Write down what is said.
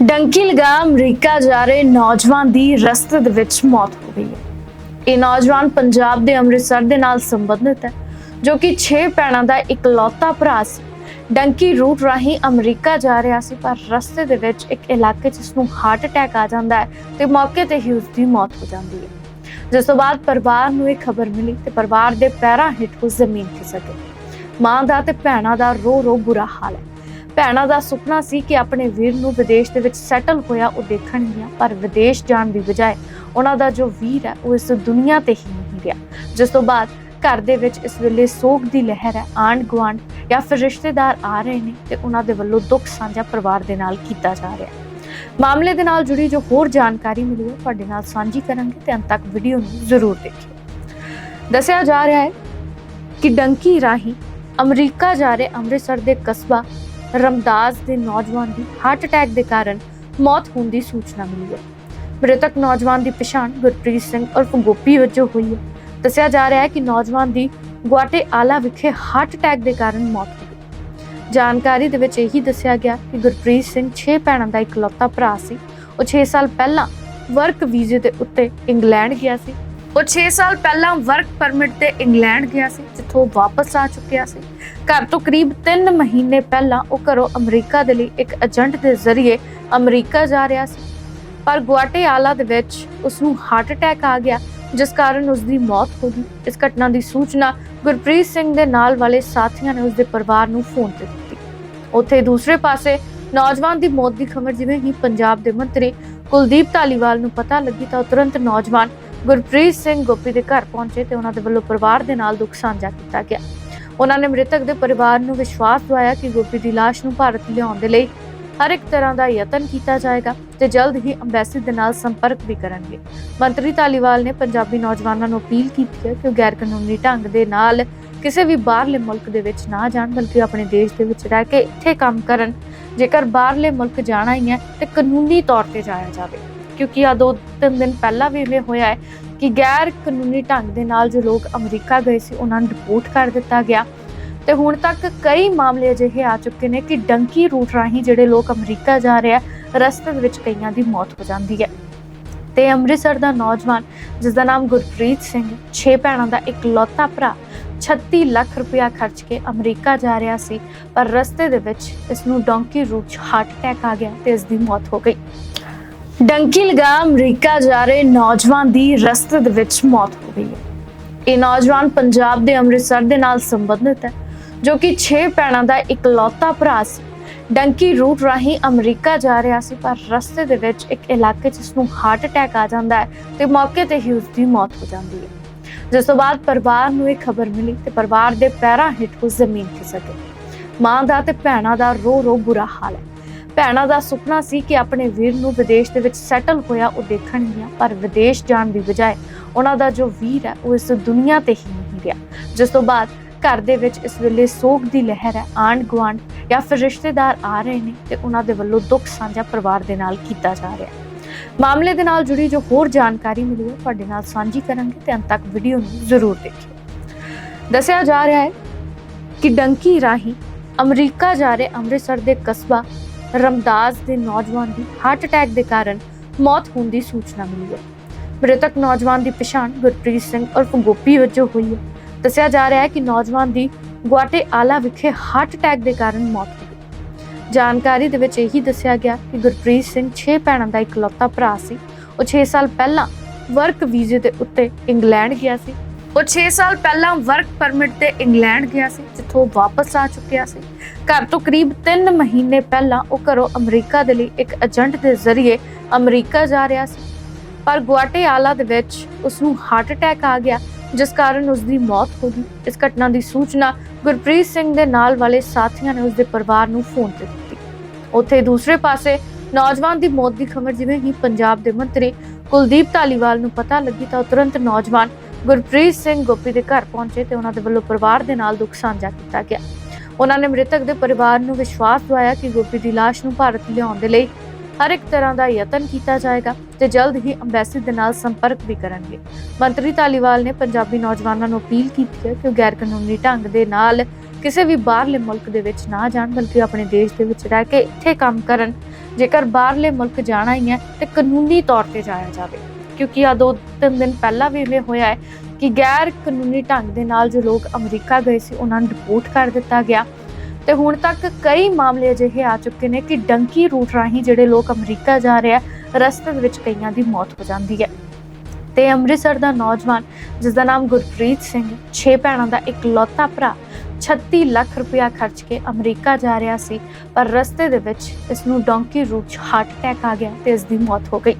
Donkey ਲਗਾ America ਜਾ ਰਹੇ ਨੌਜਵਾਨ ਦੀ ਰਸਤੇ ਦੇ ਵਿੱਚ ਮੌਤ ਹੋ ਗਈ ਹੈ। ਇਹ ਨੌਜਵਾਨ ਪੰਜਾਬ ਦੇ ਅੰਮ੍ਰਿਤਸਰ ਦੇ ਨਾਲ ਸੰਬੰਧਿਤ ਹੈ, ਜੋ ਕਿ 6 ਭੈਣਾਂ ਦਾ ਇਕਲੌਤਾ ਭਰਾ ਸੀ। ਡੰਕੀ ਰੂਟ ਰਾਹੀਂ ਅਮਰੀਕਾ ਜਾ ਰਿਹਾ ਸੀ, ਪਰ ਰਸਤੇ ਦੇ ਵਿੱਚ ਇੱਕ ਇਲਾਕੇ 'ਚ ਉਸ ਨੂੰ ਹਾਰਟ ਅਟੈਕ ਆ ਜਾਂਦਾ ਹੈ ਤੇ ਮੌਕੇ ਤੇ ਹੀ ਉਸ ਦੀ ਮੌਤ ਹੋ ਜਾਂਦੀ ਹੈ। ਜਿਸ ਤੋਂ ਬਾਅਦ ਪਰਿਵਾਰ ਨੂੰ ਇਹ ਖਬਰ ਮਿਲੀ ਤੇ ਪਰਿਵਾਰ ਦੇ ਪੈਰਾਂ ਹੇਠ ਉਹ ਜ਼ਮੀਨ ਖਿਸਕ ਗਈ। ਮਾਂ ਦਾ ਤੇ ਭੈਣਾਂ ਦਾ ਰੋ ਰੋ ਬੁਰਾ ਹਾਲ ਹੈ। ਭੈਣਾਂ ਦਾ ਸੁਪਨਾ ਸੀ ਕਿ ਆਪਣੇ ਵੀਰ ਨੂੰ ਵਿਦੇਸ਼ ਦੇ ਵਿੱਚ ਸੈਟਲ ਹੋਇਆ ਉਹ ਦੇਖਣਗੀਆਂ ਪਰ ਵਿਦੇਸ਼ ਜਾਣ ਦੀ ਬਜਾਏ ਉਹਨਾਂ ਦਾ ਜੋ ਵੀਰ ਹੈ, ਉਹ ਇਸ ਦੁਨੀਆ ਤੇ ਹੀ ਨਹੀਂ ਰਿਹਾ ਜਿਸ ਤੋਂ ਬਾਅਦ ਘਰ ਦੇ ਵਿੱਚ ਇਸ ਵੇਲੇ ਸੋਗ ਦੀ ਲਹਿਰ ਹੈ ਆਂਢ ਗੁਆਂਢ ਜਾਂ ਫਿਰ ਰਿਸ਼ਤੇਦਾਰ ਆ ਰਹੇ ਨੇ ਤੇ ਉਹਨਾਂ ਦੇ ਵੱਲੋਂ ਦੁੱਖ ਸਾਂਝਾ ਪਰਿਵਾਰ ਦੇ ਨਾਲ ਕੀਤਾ ਜਾ ਰਿਹਾ ਹੈ। ਮਾਮਲੇ ਦੇ ਨਾਲ ਜੁੜੀ ਜੋ ਹੋਰ ਜਾਣਕਾਰੀ ਮਿਲੀ ਹੈ ਤੁਹਾਡੇ ਨਾਲ ਸਾਂਝੀ ਕਰਾਂਗੇ ਤੇ ਅੰਤ ਤੱਕ ਵੀਡੀਓ ਨੂੰ ਜ਼ਰੂਰ ਦੇਖਿਓ। ਦੱਸਿਆ ਜਾ ਰਿਹਾ ਹੈ ਕਿ ਡੰਕੀ ਰਾਹੀਂ ਅਮਰੀਕਾ ਜਾ ਰਹੇ ਅੰਮ੍ਰਿਤਸਰ ਦੇ ਕਸਬਾ ਰਮਦਾਸ ਦੇ ਨੌਜਵਾਨ ਦੀ ਹਾਰਟ ਅਟੈਕ ਦੇ ਕਾਰਨ ਮੌਤ ਹੋਣ ਦੀ ਸੂਚਨਾ ਮਿਲੀ ਹੈ। ਮ੍ਰਿਤਕ ਨੌਜਵਾਨ ਦੀ ਪਛਾਣ ਗੁਰਪ੍ਰੀਤ ਸਿੰਘ ਉਰਫ ਗੋਪੀ ਵਜੋਂ ਹੋਈ ਹੈ। ਦੱਸਿਆ ਜਾ ਰਿਹਾ ਹੈ ਕਿ ਨੌਜਵਾਨ ਦੀ ਗੁਆਟੇ ਆਲਾ ਵਿਖੇ ਹਾਰਟ ਅਟੈਕ ਦੇ ਕਾਰਨ ਮੌਤ ਹੋ ਗਈ। ਜਾਣਕਾਰੀ ਦੇ ਵਿੱਚ ਇਹੀ ਦੱਸਿਆ ਗਿਆ ਕਿ ਗੁਰਪ੍ਰੀਤ ਸਿੰਘ 6 ਭੈਣਾਂ ਦਾ ਇਕਲੌਤਾ ਭਰਾ ਸੀ। ਉਹ 6 ਸਾਲ ਪਹਿਲਾਂ ਵਰਕ ਵੀਜ਼ੇ ਦੇ ਉੱਤੇ ਇੰਗਲੈਂਡ ਗਿਆ ਸੀ। ਉਹ 6 ਸਾਲ ਪਹਿਲਾਂ ਵਰਕ ਪਰਮਿਟ ਤੇ ਇੰਗਲੈਂਡ ਗਿਆ ਸੀ, ਜਿੱਥੋਂ ਵਾਪਸ ਆ ਚੁੱਕਿਆ ਸੀ। ਘਰ ਤੋਂ ਕਰੀਬ 3 ਮਹੀਨੇ ਪਹਿਲਾਂ ਉਹ ਘਰੋਂ ਅਮਰੀਕਾ ਦੇ ਲਈ ਇੱਕ ਏਜੰਟ ਦੇ ਜ਼ਰੀਏ ਅਮਰੀਕਾ ਜਾ ਰਿਹਾ ਸੀ। ਪਰ ਗੁਆਟੇਆਲਾ ਦੇ ਵਿੱਚ ਉਸ ਨੂੰ ਹਾਰਟ ਅਟੈਕ ਆ ਗਿਆ, ਜਿਸ ਕਾਰਨ ਉਸ ਦੀ ਮੌਤ ਹੋ ਗਈ। ਇਸ ਘਟਨਾ ਦੀ ਸੂਚਨਾ ਗੁਰਪ੍ਰੀਤ ਸਿੰਘ ਦੇ ਨਾਲ ਵਾਲੇ ਸਾਥੀਆਂ ਨੇ ਉਸ ਦੇ ਪਰਿਵਾਰ ਨੂੰ ਫੋਨ ਤੇ ਦਿੱਤੀ। ਉੱਥੇ ਦੂਸਰੇ ਪਾਸੇ ਨੌਜਵਾਨ ਦੀ ਮੌਤ ਦੀ ਖਬਰ ਜਿਵੇਂ ਹੀ ਪੰਜਾਬ ਦੇ ਮੰਤਰੀ ਕੁਲਦੀਪ ਧਾਲੀਵਾਲ ਨੂੰ ਪਤਾ ਲੱਗੀ ਤਾਂ ਉਹ ਤੁਰੰਤ ਨੌਜਵਾਨ ਗੁਰਪ੍ਰੀਤ ਸਿੰਘ ਗੋਪੀ ਦੇ ਘਰ ਪਹੁੰਚੇ ਤੇ ਉਹਨਾਂ ਦੇ ਵੱਲੋਂ ਪਰਿਵਾਰ ਦੇ ਨਾਲ ਦੁੱਖ ਸਾਂਝਾ ਕੀਤਾ ਗਿਆ। ਉਹਨਾਂ ਨੇ ਮ੍ਰਿਤਕ ਦੇ ਪਰਿਵਾਰ ਨੂੰ ਵਿਸ਼ਵਾਸ ਦਿਵਾਇਆ ਕਿ ਗੋਪੀ ਦੀ ਲਾਸ਼ ਨੂੰ ਭਾਰਤ ਲਿਆਉਣ ਦੇ ਲਈ ਹਰ ਇੱਕ ਤਰ੍ਹਾਂ ਦਾ ਯਤਨ ਕੀਤਾ ਜਾਏਗਾ ਤੇ ਜਲਦ ਹੀ ਅੰਬੈਸੀ ਦੇ ਨਾਲ ਸੰਪਰਕ ਵੀ ਕਰਨਗੇ। ਮੰਤਰੀ ਧਾਲੀਵਾਲ ਨੇ ਪੰਜਾਬੀ ਨੌਜਵਾਨਾਂ ਨੂੰ ਅਪੀਲ ਕੀਤੀ ਹੈ ਕਿ ਉਹ ਗੈਰ ਕਾਨੂੰਨੀ ਢੰਗ ਦੇ ਨਾਲ ਕਿਸੇ ਵੀ ਬਾਹਰਲੇ ਮੁਲਕ ਦੇ ਵਿੱਚ ਨਾ ਜਾਣ, ਬਲਕਿ ਆਪਣੇ ਦੇਸ਼ ਦੇ ਵਿੱਚ ਰਹਿ ਕੇ ਇੱਥੇ ਕੰਮ ਕਰਨ। ਜੇਕਰ ਬਾਹਰਲੇ ਮੁਲਕ ਜਾਣਾ ਹੀ ਹੈ ਤੇ ਕਾਨੂੰਨੀ ਤੌਰ ਤੇ ਜਾਇਆ ਜਾਵੇ। ਕਿਉਂਕਿ ਆ ਦੋ ਤਿੰਨ ਦਿਨ ਪਹਿਲਾਂ ਵੀ ਇਹ ਹੋਇਆ ਹੈ ਕਿ ਗੈਰ ਕਾਨੂੰਨੀ ਢੰਗ ਦੇ ਨਾਲ ਜੋ ਲੋਕ ਅਮਰੀਕਾ ਗਏ ਸੀ, ਉਹਨਾਂ ਨੂੰ ਰਿਪੋਰਟ ਕਰ ਦਿੱਤਾ ਗਿਆ। ਤੇ ਹੁਣ ਤੱਕ ਕਈ ਮਾਮਲੇ ਅਜਿਹੇ ਆ ਚੁੱਕੇ ਨੇ ਕਿ ਡੰਕੀ ਰੂਟ ਰਾਹੀਂ ਜਿਹੜੇ ਲੋਕ ਅਮਰੀਕਾ ਜਾ ਰਹੇ ਆ, ਰਸਤੇ ਦੇ ਵਿੱਚ ਕਈਆਂ ਦੀ ਮੌਤ ਹੋ ਜਾਂਦੀ ਹੈ। ਤੇ ਅੰਮ੍ਰਿਤਸਰ ਦਾ ਨੌਜਵਾਨ, ਜਿਸ ਦਾ ਨਾਮ ਗੁਰਪ੍ਰੀਤ ਸਿੰਘ 6 ਭੈਣਾਂ ਦਾ ਇਕਲੌਤਾ ਭਰਾ 36 ਲੱਖ ਰੁਪਇਆ ਖਰਚ ਕੇ ਅਮਰੀਕਾ ਜਾ ਰਿਹਾ ਸੀ, ਪਰ ਰਸਤੇ ਦੇ ਵਿੱਚ ਇਸ ਨੂੰ ਡੌਂਕੀ ਰੂਟ 'ਚ ਹਾਰਟ ਅਟੈਕ ਆ ਗਿਆ ਤੇ ਇਸ ਦੀ ਮੌਤ ਹੋ ਗਈ। ਡੰਕੀ ਲਗਾ ਅਮਰੀਕਾ ਜਾ ਰਹੇ ਨੌਜਵਾਨ ਦੀ ਰਸਤੇ ਦੇ ਵਿੱਚ ਮੌਤ ਹੋ ਗਈ ਹੈ। ਇਹ ਨੌਜਵਾਨ ਪੰਜਾਬ ਦੇ ਅੰਮ੍ਰਿਤਸਰ ਦੇ ਨਾਲ ਸੰਬੰਧਿਤ ਹੈ, ਜੋ ਕਿ 6 ਭੈਣਾਂ ਦਾ ਇਕਲੌਤਾ ਭਰਾ ਸੀ। ਡੰਕੀ ਰੂਟ ਰਾਹੀਂ ਅਮਰੀਕਾ ਜਾ ਰਿਹਾ ਸੀ, ਪਰ ਰਸਤੇ ਦੇ ਵਿੱਚ ਇੱਕ ਇਲਾਕੇ 'ਚ ਉਸ ਨੂੰ ਹਾਰਟ ਅਟੈਕ ਆ ਜਾਂਦਾ ਹੈ ਤੇ ਮੌਕੇ ਤੇ ਹੀ ਉਸ ਦੀ ਮੌਤ ਹੋ ਜਾਂਦੀ ਹੈ। ਜਿਸ ਤੋਂ ਬਾਅਦ ਪਰਿਵਾਰ ਨੂੰ ਇਹ ਖਬਰ ਮਿਲੀ ਤੇ ਪਰਿਵਾਰ ਦੇ ਪੈਰਾਂ ਹੇਠ ਉਸ ਜ਼ਮੀਨ ਖਿਸਕ ਗਈ। ਮਾਂ ਦਾ ਤੇ ਭੈਣਾਂ ਦਾ ਰੋ ਰੋ ਬੁਰਾ ਹਾਲ ਹੈ। ਭੈਣਾਂ ਦਾ ਸੁਪਨਾ ਸੀ ਕਿ ਆਪਣੇ ਵੀਰ ਨੂੰ ਵਿਦੇਸ਼ ਦੇ ਵਿੱਚ ਸੈਟਲ ਹੋਇਆ ਉਹ ਦੇਖਣਗੀਆਂ ਪਰ ਵਿਦੇਸ਼ ਜਾਣ ਦੀ ਬਜਾਏ ਉਹਨਾਂ ਦਾ ਜੋ ਵੀਰ ਹੈ, ਉਹ ਇਸ ਦੁਨੀਆ ਤੇ ਹੀ ਨਹੀਂ ਰਿਹਾ ਜਿਸ ਤੋਂ ਬਾਅਦ ਘਰ ਦੇ ਵਿੱਚ ਇਸ ਵੇਲੇ ਸੋਗ ਦੀ ਲਹਿਰ ਹੈ ਆਂਢ ਗੁਆਂਢ ਜਾਂ ਫਿਰ ਰਿਸ਼ਤੇਦਾਰ ਆ ਰਹੇ ਨੇ ਤੇ ਉਹਨਾਂ ਦੇ ਵੱਲੋਂ ਦੁੱਖ ਸਾਂਝਾ ਪਰਿਵਾਰ ਦੇ ਨਾਲ ਕੀਤਾ ਜਾ ਰਿਹਾ ਹੈ। ਮਾਮਲੇ ਦੇ ਨਾਲ ਜੁੜੀ ਜੋ ਹੋਰ ਜਾਣਕਾਰੀ ਮਿਲੀ ਹੈ, ਤੁਹਾਡੇ ਨਾਲ ਸਾਂਝੀ ਕਰਾਂਗੇ ਤੇ ਅੰਤ ਤੱਕ ਵੀਡੀਓ ਨੂੰ ਜ਼ਰੂਰ ਦੇਖਿਓ। ਦੱਸਿਆ ਜਾ ਰਿਹਾ ਹੈ ਕਿ ਡੰਕੀ ਰਾਹੀਂ ਅਮਰੀਕਾ ਜਾ ਰਹੇ ਅੰਮ੍ਰਿਤਸਰ ਦੇ ਕਸਬਾ ਰਮਦਾਸ ਦੇ ਨੌਜਵਾਨ ਦੀ ਹਾਰਟ ਅਟੈਕ ਦੇ ਕਾਰਨ ਮੌਤ ਹੋਣ ਦੀ ਸੂਚਨਾ ਮਿਲੀ ਹੈ। ਮ੍ਰਿਤਕ ਨੌਜਵਾਨ ਦੀ ਪਛਾਣ ਗੁਰਪ੍ਰੀਤ ਸਿੰਘ ਉਰਫ ਗੋਪੀ ਵਜੋਂ ਹੋਈ ਹੈ। ਦੱਸਿਆ ਜਾ ਰਿਹਾ ਹੈ ਕਿ ਨੌਜਵਾਨ ਦੀ ਗੁਆਟੇ ਆਲਾ ਵਿਖੇ ਹਾਰਟ ਅਟੈਕ ਦੇ ਕਾਰਨ ਮੌਤ ਹੋ ਗਈ। ਜਾਣਕਾਰੀ ਦੇ ਵਿੱਚ ਇਹੀ ਦੱਸਿਆ ਗਿਆ ਕਿ ਗੁਰਪ੍ਰੀਤ ਸਿੰਘ 6 ਭੈਣਾਂ ਦਾ ਇਕਲੌਤਾ ਭਰਾ ਸੀ। ਉਹ 6 ਸਾਲ ਪਹਿਲਾਂ ਵਰਕ ਵੀਜ਼ੇ ਦੇ ਉੱਤੇ ਇੰਗਲੈਂਡ ਗਿਆ ਸੀ। ਉਹ 6 ਸਾਲ ਪਹਿਲਾਂ ਵਰਕ ਪਰਮਿਟ ਤੇ ਇੰਗਲੈਂਡ ਗਿਆ ਸੀ, ਜਿੱਥੋਂ ਵਾਪਸ ਆ ਚੁੱਕਿਆ ਸੀ। ਘਰ ਤੋਂ ਕਰੀਬ 3 ਮਹੀਨੇ ਪਹਿਲਾਂ ਉਹ ਘਰੋਂ ਅਮਰੀਕਾ ਦੇ ਲਈ ਇੱਕ ਏਜੰਟ ਦੇ ਜ਼ਰੀਏ ਅਮਰੀਕਾ ਜਾ ਰਿਹਾ ਸੀ। ਪਰ ਗੁਆਟੇਆਲਾ ਦੇ ਵਿੱਚ ਉਸ ਨੂੰ ਹਾਰਟ ਅਟੈਕ ਆ ਗਿਆ, ਜਿਸ ਕਾਰਨ ਉਸ ਦੀ ਮੌਤ ਹੋ ਗਈ। ਇਸ ਘਟਨਾ ਦੀ ਸੂਚਨਾ ਗੁਰਪ੍ਰੀਤ ਸਿੰਘ ਦੇ ਨਾਲ ਵਾਲੇ ਸਾਥੀਆਂ ਨੇ ਉਸ ਦੇ ਪਰਿਵਾਰ ਨੂੰ ਫੋਨ ਤੇ ਦਿੱਤੀ। ਉੱਥੇ ਦੂਸਰੇ ਪਾਸੇ ਨੌਜਵਾਨ ਦੀ ਮੌਤ ਦੀ ਖਬਰ ਜਿਵੇਂ ਹੀ ਪੰਜਾਬ ਦੇ ਮੰਤਰੀ ਕੁਲਦੀਪ ਧਾਲੀਵਾਲ ਨੂੰ ਪਤਾ ਲੱਗੀ ਤਾਂ ਉਹ ਤੁਰੰਤ ਨੌਜਵਾਨ ਗੁਰਪ੍ਰੀਤ ਸਿੰਘ ਗੋਪੀ ਦੇ ਘਰ ਪਹੁੰਚੇ ਤੇ ਉਹਨਾਂ ਦੇ ਵੱਲੋਂ ਪਰਿਵਾਰ ਦੇ ਨਾਲ ਦੁੱਖ ਸਾਂਝਾ ਕੀਤਾ ਗਿਆ। ਉਹਨਾਂ ਨੇ ਮ੍ਰਿਤਕ ਦੇ ਪਰਿਵਾਰ ਨੂੰ ਵਿਸ਼ਵਾਸ ਦਿਵਾਇਆ ਕਿ ਗੋਪੀ ਦੀ ਲਾਸ਼ ਨੂੰ ਭਾਰਤ ਲਿਆਉਣ ਦੇ ਲਈ ਹਰ ਇੱਕ ਤਰ੍ਹਾਂ ਦਾ ਯਤਨ ਕੀਤਾ ਜਾਏਗਾ ਤੇ ਜਲਦ ਹੀ ਅੰਬੈਸੀ ਦੇ ਨਾਲ ਸੰਪਰਕ ਵੀ ਕਰਨਗੇ। ਮੰਤਰੀ ਧਾਲੀਵਾਲ ਨੇ ਪੰਜਾਬੀ ਨੌਜਵਾਨਾਂ ਨੂੰ ਅਪੀਲ ਕੀਤੀ ਹੈ ਕਿ ਉਹ ਗੈਰ ਕਾਨੂੰਨੀ ਢੰਗ ਦੇ ਨਾਲ ਕਿਸੇ ਵੀ ਬਾਹਰਲੇ ਮੁਲਕ ਦੇ ਵਿੱਚ ਨਾ ਜਾਣ, ਬਲਕਿ ਆਪਣੇ ਦੇਸ਼ ਦੇ ਵਿੱਚ ਰਹਿ ਕੇ ਇੱਥੇ ਕੰਮ ਕਰਨ। ਜੇਕਰ ਬਾਹਰਲੇ ਮੁਲਕ ਜਾਣਾ ਹੀ ਹੈ ਤੇ ਕਾਨੂੰਨੀ ਤੌਰ ਤੇ ਜਾਇਆ ਜਾਵੇ, ਕਿਉਂਕਿ ਆ ਦੋ ਤਿੰਨ ਦਿਨ ਪਹਿਲਾਂ ਵੀ ਇਹ ਹੋਇਆ ਹੈ। ਕਿ ਗੈਰ ਕਾਨੂੰਨੀ ਢੰਗ ਦੇ ਨਾਲ ਜੋ ਲੋਕ ਅਮਰੀਕਾ ਗਏ ਸੀ, ਉਹਨਾਂ ਨੂੰ ਰਿਪੋਰਟ ਕਰ ਦਿੱਤਾ ਗਿਆ। ਤੇ ਹੁਣ ਤੱਕ ਕਈ ਮਾਮਲੇ ਅਜਿਹੇ ਆ ਚੁੱਕੇ ਨੇ ਕਿ ਡੰਕੀ ਰੂਟ ਰਾਹੀਂ ਜਿਹੜੇ ਲੋਕ ਅਮਰੀਕਾ ਜਾ ਰਹੇ ਆ, ਰਸਤੇ ਦੇ ਵਿੱਚ ਕਈਆਂ ਦੀ ਮੌਤ ਹੋ ਜਾਂਦੀ ਹੈ। ਤੇ ਅੰਮ੍ਰਿਤਸਰ ਦਾ ਨੌਜਵਾਨ, ਜਿਸ ਦਾ ਨਾਮ ਗੁਰਪ੍ਰੀਤ ਸਿੰਘ, ਛੇ ਭੈਣਾਂ ਦਾ ਇਕਲੌਤਾ ਭਰਾ 36 ਲੱਖ ਰੁਪਇਆ ਖਰਚ ਕੇ ਅਮਰੀਕਾ ਜਾ ਰਿਹਾ ਸੀ, ਪਰ ਰਸਤੇ ਦੇ ਵਿੱਚ ਇਸ ਨੂੰ ਡੋਂਕੀ ਰੂਟ 'ਚ ਹਾਰਟ ਅਟੈਕ ਆ ਗਿਆ ਤੇ ਇਸ ਦੀ ਮੌਤ ਹੋ ਗਈ।